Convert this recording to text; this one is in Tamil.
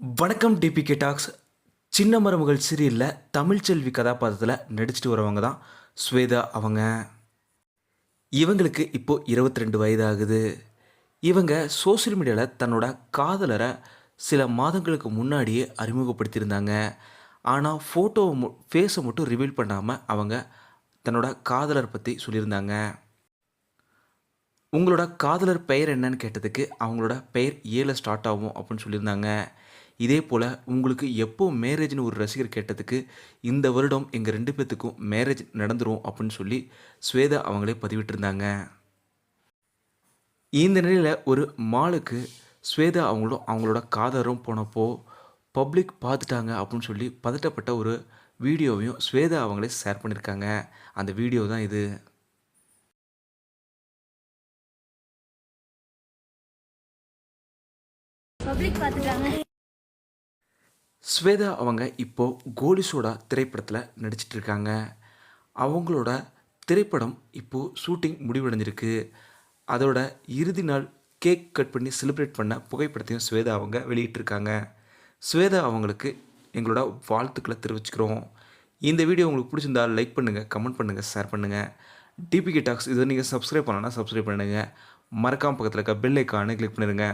வணக்கம் டிபிகே டாக்ஸ் சின்ன மருமகள் சீரியலில் தமிழ்ச்செல்வி கதாபாத்திரத்தில் நடிச்சுட்டு வரவங்க தான் ஸ்வேதா அவங்க. இவங்களுக்கு இப்போது இருபத்தி ரெண்டு வயதாகுது. இவங்க சோஷியல் மீடியாவில் தன்னோட காதலரை சில மாதங்களுக்கு முன்னாடியே அறிமுகப்படுத்தியிருந்தாங்க. ஆனால் ஃபோட்டோவை மு ஃபேஸை மட்டும் ரிவீல் பண்ணாமல் அவங்க தன்னோட காதலர் பற்றி சொல்லியிருந்தாங்க. உங்களோட காதலர் பெயர் என்னன்னு கேட்டதுக்கு அவங்களோட பெயர் ஏல ஸ்டார்ட் ஆகும் அப்படின்னு சொல்லியிருந்தாங்க. இதே போல் உங்களுக்கு எப்போ மேரேஜ்னு ஒரு ரசிகர் கேட்டதுக்கு இந்த வருடம் எங்கள் ரெண்டு பேர்த்துக்கும் மேரேஜ் நடந்துரும் அப்படின்னு சொல்லி ஸ்வேதா அவங்களே பதிவிட்டிருந்தாங்க. இந்த நிலையில் ஒரு மாலுக்கு ஸ்வேதா அவங்களும் அவங்களோட காதரும் போனப்போ பப்ளிக் பார்த்துட்டாங்க அப்படின்னு சொல்லி பதட்டப்பட்ட ஒரு வீடியோவையும் ஸ்வேதா அவங்களே ஷேர் பண்ணியிருக்காங்க அந்த வீடியோ தான் இது. பப்ளிக் பார்த்துட்டாங்க ஸ்வேதா அவங்க இப்போது கோலிசோடா திரைப்படத்தில் நடிச்சிட்டு இருக்காங்க அவங்களோட திரைப்படம் இப்போது ஷூட்டிங் முடிவடைஞ்சிருக்கு. அதோட இறுதி நாள் கேக் கட் பண்ணி செலிப்ரேட் பண்ண புகைப்படத்தையும் ஸ்வேதா அவங்க வெளியிட்டிருக்காங்க ஸ்வேதா அவங்களுக்கு எங்களோட வாழ்த்துக்களை தெரிவிச்சுக்கிறோம். இந்த வீடியோ உங்களுக்கு பிடிச்சிருந்தா லைக் பண்ணுங்கள் கமெண்ட் பண்ணுங்கள் ஷேர் பண்ணுங்கள் டிபிகே டாக்ஸ் இதை நீங்கள் சப்ஸ்கிரைப் பண்ணலன்னா சப்ஸ்கிரைப் பண்ணுங்கள் மறக்காம பக்கத்தில் இருக்க பெல் ஐக்கானு கிளிக் பண்ணிடுங்க